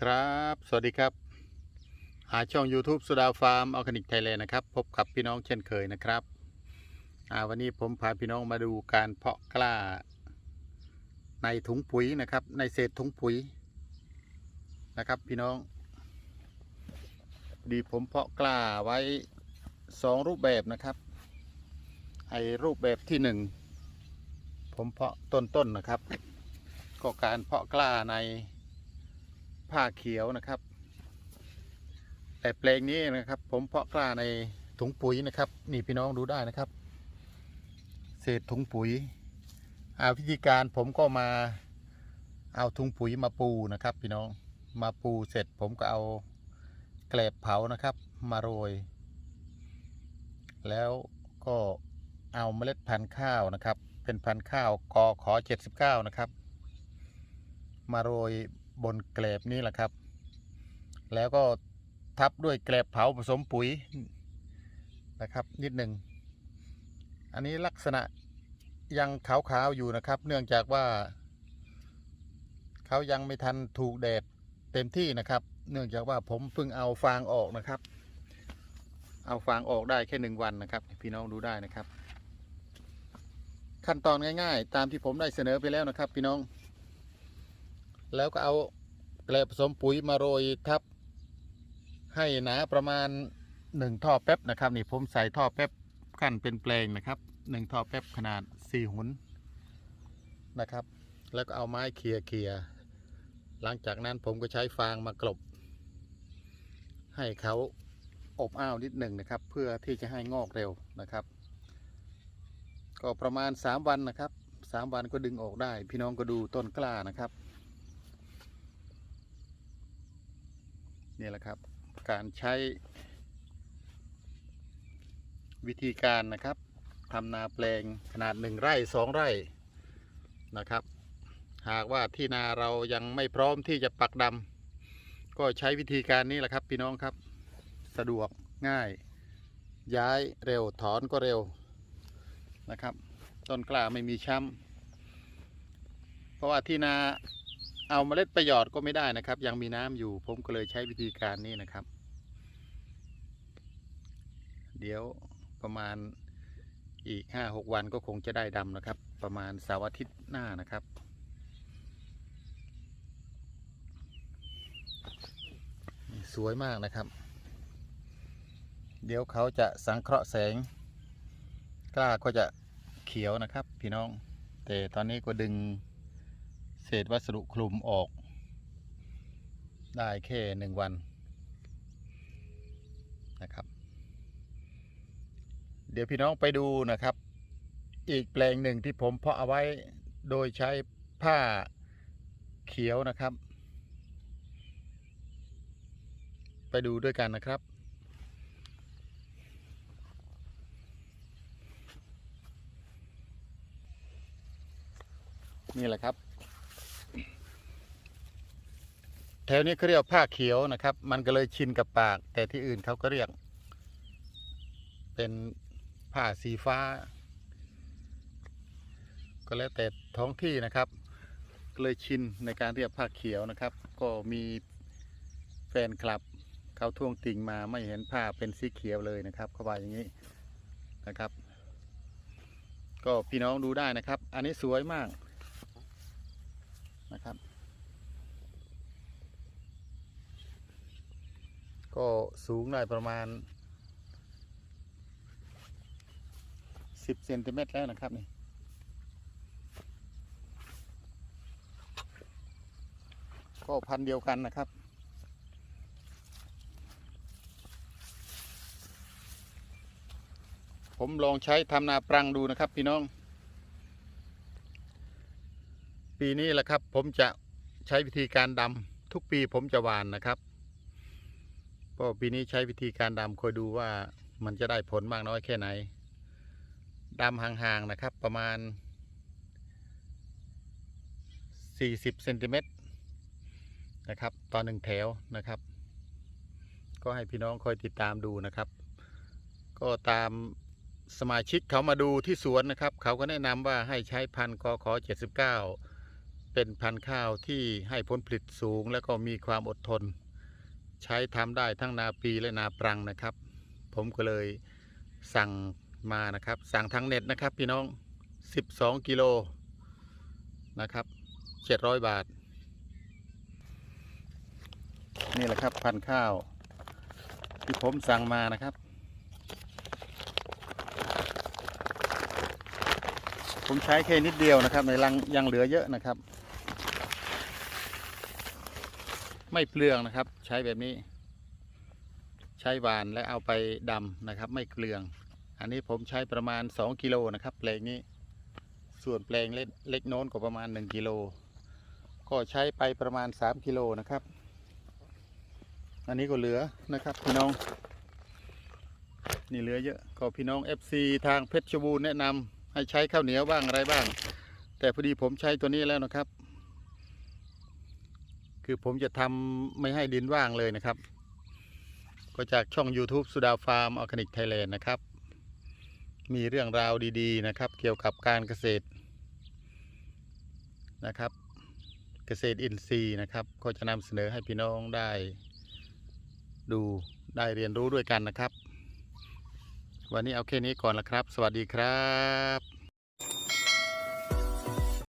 ครับ สวัสดีครับ หาช่อง YouTube สุดาฟาร์มออร์แกนิกไทยแลนด์นะครับ พบกับพี่น้องเช่นเคยนะครับอ่าวันนี้ผมพาพี่น้องมาดูการเพาะกล้า ในถุงปุ๋ยนะครับ ในเศษถุงปุ๋ยนะครับ พี่น้อง ดีผมเพาะกล้าไว้สองรูปแบบนะครับ ไอ้รูปแบบที่หนึ่งผมเพาะต้นๆนนะครับ ก็การเพาะกล้าใน ผ้าเขียวนะครับ แต่แปลงนี้นะครับ ผมเพาะกล้าในถุงปุ๋ยนะครับ นี่พี่น้องดูได้นะครับ เศษถุงปุ๋ยอาวิธีการผมก็มาเอาถุงปุ๋ยมาปูนะครับ พี่น้องมาปูเสร็จผมก็เอาแกลบเผานะครับ มาโรย แล้วก็เอาเมล็ดพันธุ์ข้าวนะครับ เป็นพันธุ์ข้าวกอขอ 79 นะครับ มาโรย บนแกลบนี้แหละครับ แล้วก็ทับด้วยแกลบเผาผสมปุ๋ยนะครับ นิดหนึ่ง อันนี้ลักษณะยังขาวๆอยู่นะครับ เนื่องจากว่าเขายังไม่ทันถูกแดดเต็มที่นะครับ เนื่องจากว่าผมเพิ่งเอาฟางออกนะครับ เอาฟางออกได้แค่หนึ่งวันนะครับ พี่น้องดูได้นะครับ ขั้นตอนง่าย ๆ ตามที่ผมได้เสนอไปแล้วนะครับ พี่น้อง แล้วก็เอาแกลบผสมปุ๋ยมาโรยทับ ให้หนาประมาณหนึ่งท่อแป๊บนะครับนี่ผมใส่ท่อแป๊บขั้นเป็นแปลงนะครับหนึ่งท่อแป๊บขนาดสี่หุนนะครับ แล้วก็เอาไม้เคียเคียหลังจากนั้นผมก็ใช้ฟางมากลบ ให้เขาอบอ้าวนิดหนึ่งนะครับ เพื่อที่จะให้งอกเร็วนะครับ ก็ประมาณสามวันนะครับสามวันก็ดึงออกได้ พี่น้องก็ดูต้นกล้านะครับ นี่แหละครับ การใช้วิธีการนะครับทำนาแปลงขนาดหนึ่งไร่สองไร่นะครับ หากว่าที่นาเรายังไม่พร้อมที่จะปักดำก็ใช้วิธีการนี้แหละครับ พี่น้องครับ สะดวกง่าย ย้ายเร็วถอนก็เร็วนะครับ ต้นกล้าไม่มีช้ำเพราะว่าที่นา เอาเมล็ดไปหยอดก็ไม่ได้นะครับ ยังมีน้ำอยู่ผมก็เลยใช้วิธีการนี้นะครับ เดี๋ยวประมาณอีกห้าหกวันก็คงจะได้ดำนะครับ ประมาณเสาร์อาทิตย์หน้านะครับ สวยมากนะครับ เดี๋ยวเขาจะสังเคราะห์แสง กล้าก็จะเขียวนะครับ พี่น้อง แต่ตอนนี้ก็ดึง เศษวัสดุคลุมออก ได้แค่หนึ่งวันนะครับ เดี๋ยวพี่น้องไปดูนะครับ อีกแปลงหนึ่งที่ผมเพาะเอาไว้โดยใช้ผ้าเขียวนะครับ ไปดูด้วยกันนะครับนี่แหละครับ แถวนี้เขาเรียกผ้าเขียวนะครับ มันก็เลยชินกับปาก แต่ที่อื่นเขาก็เรียก เป็นผ้าสีฟ้า ก็แล้วแต่ท้องที่นะครับก็เลยชินในการเรียกผ้าเขียวนะครับ ก็มีแฟนคลับเขาท่วงติงมาไม่เห็นผ้าเป็นสีเขียวเลยนะครับเขาว่าอย่างนี้นะครับ ก็พี่น้องดูได้นะครับ อันนี้สวยมากนะครับ ก็สูงได้ประมาณ10เซนติเมตรแล้วนะครับนี่ก็พันเดียวกันนะครับ ผมลองใช้ทำนาปรังดูนะครับพี่น้อง ปีนี้แหละครับผมจะใช้วิธีการดำทุกปีผมจะหวานนะครับ เพราะปีนี้ใช้วิธีการดำคอยดูว่ามันจะได้ผลมากน้อยแค่ไหนดำห่างๆนะครับประมาณ 40เซนติเมตรนะครับต่อหนึ่งแถวนะครับ ก็ให้พี่น้องคอยติดตามดูนะครับ ก็ตามสมาชิกเขามาดูที่สวนนะครับ เขาก็แนะนำว่าให้ใช้พันธุ์กขอ79เป็นเป็นพันธุ์ข้าวที่ให้ผลผลิตสูง แล้วก็มีความอดทน ใช้ทำได้ทั้งนาปีและนาปรังนะครับ ผมก็เลยสั่งมานะครับ สั่งทางเน็ตนะครับ พี่น้อง 12 กิโลนะครับ 700 บาท นี่แหละครับพันข้าว ที่ผมสั่งมานะครับ ผมใช้แค่นิดเดียวนะครับ ในรังยังเหลือเยอะนะครับ ไม่เปลืองนะครับ ใช้แบบนี้ ใช้หวานและเอาไปดำนะครับ ไม่เปลือง อันนี้ผมใช้ประมาณ 2กิโลนะครับแปลงนี้ ส่วนแปลงเล็กโน้นก็ประมาณ 1กิโลก็ใช้ไปประมาณ 3กิโลนะครับ อันนี้ก็เหลือนะครับพี่น้อง นี่เหลือเยอะก็พี่น้อง FC ทางเพชรบูรณ์แนะนำให้ใช้ข้าวเหนียวบ้างอะไรบ้าง แต่พอดีผมใช้ตัวนี้แล้วนะครับ คือผมจะทำไม่ให้ดินว่างเลยนะครับ ก็จากช่อง YouTube สุดาฟาร์มออร์แกนิกไทยแลนด์นะครับ มีเรื่องราวดีๆนะครับ เกี่ยวกับการเกษตรนะครับ เกษตรอินทรีย์นะครับ ก็จะนำเสนอให้พี่น้องได้ ดูได้เรียนรู้ด้วยกันนะครับ วันนี้เอาแค่นี้ก่อนละครับ สวัสดีครับ